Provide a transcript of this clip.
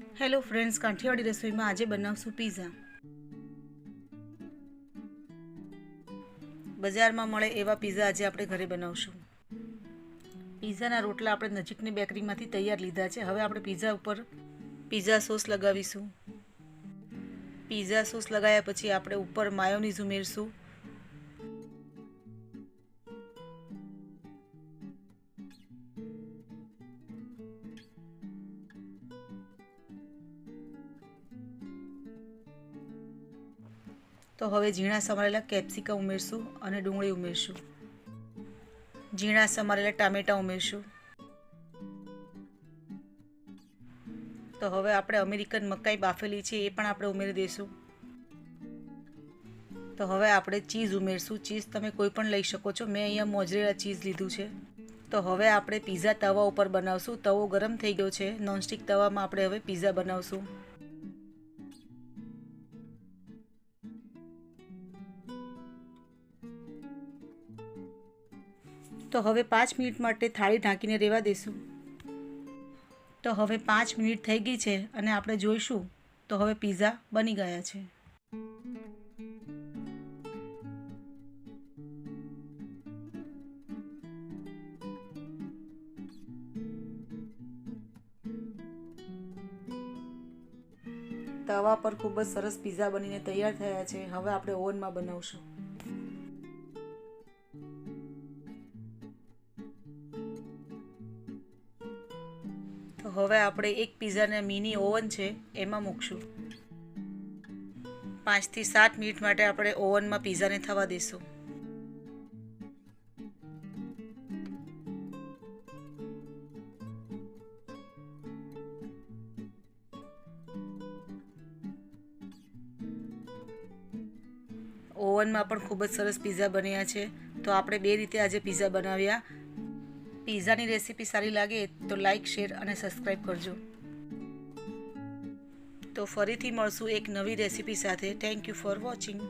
Hello friends Kathiawadi રસોઈમાં આજે બનાવશું પીઝા બજારમાં મળે એવા પીઝા આજે આપણે ઘરે બનાવશું. પીઝાના રોટલા આપણે નજીકની બેકરીમાંથી તૈયાર લીધા છે. હવે આપણે પીઝા ઉપર પીઝા સોસ લગાવીશું. પીઝા સોસ લગાવ્યા પછી આપણે ઉપર માયોનીઝ ઉમેરશું. તો હવે ઝીણા સમારેલા કેપ્સિકમ ઉમેરશું અને ડુંગળી ઉમેરશું. ઝીણા સમારેલા ટામેટા ઉમેરશું. તો હવે આપણે અમેરિકન મકાઈ બાફેલી છે, એ પણ આપણે ઉમેરી દઈશું તો હવે આપણે ચીઝ ઉમેરશું. ચીઝ તમે કોઈ પણ લઈ શકો છો. મેં અહીંયા મોજરેલા ચીઝ લીધું છે. તો હવે આપણે પીઝા તવા ઉપર બનાવશું. તવો ગરમ થઈ ગયો છે. નોનસ્ટિક તવામાં આપણે હવે પીઝા બનાવશું. તો હવે પાંચ મિનિટ માટે થાળી ઢાંકીને રહેવા દઈશું તો હવે પાંચ મિનિટ થઈ ગઈ છે અને આપણે જોઈશું તો હવે પીઝા બની ગયા છે. તવા પર ખૂબ જ સરસ પીઝા બનીને તૈયાર થયા છે. હવે આપણે ઓવનમાં બનાવશું. હવે આપણે એક પીઝાને મિની ઓવન છે, એમાં મૂકશું. પાંચથી સાત મિનિટ માટે આપણે ઓવનમાં પીઝાને થવા દઈશું ઓવનમાં પણ ખૂબ જ સરસ પીઝા બન્યા છે. તો આપણે બે રીતે આજે પીઝા બનાવ્યા. પીઝાની રેસીપી સારી લાગે તો લાઈક, શેર અને સબસ્ક્રાઈબ કરજો. તો ફરીથી મળશું એક નવી રેસીપી સાથે. Thank you for watching